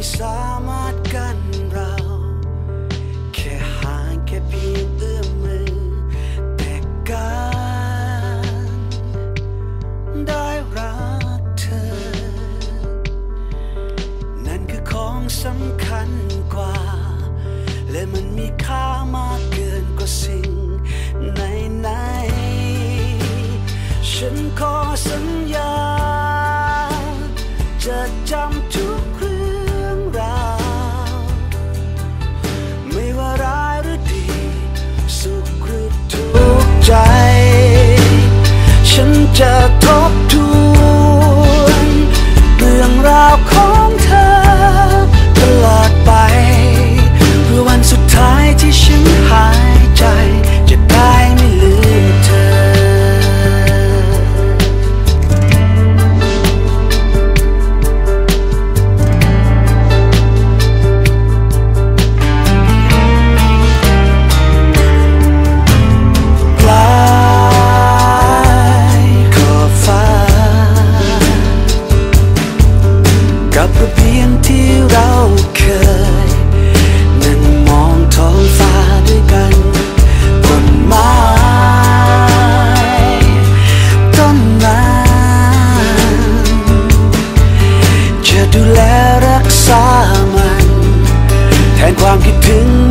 ไม่สามารถกันเรา แค่ห่างแค่เพียงเอื้อมมือ แต่การได้รักเธอ นั่นคือของสำคัญกว่า และมันมีค่ามากเกินกว่าสิ่งไหนไหนๆฉันขอสัญญา จะจำทุก จะทบทวน เรื่องราวของ คิดถึง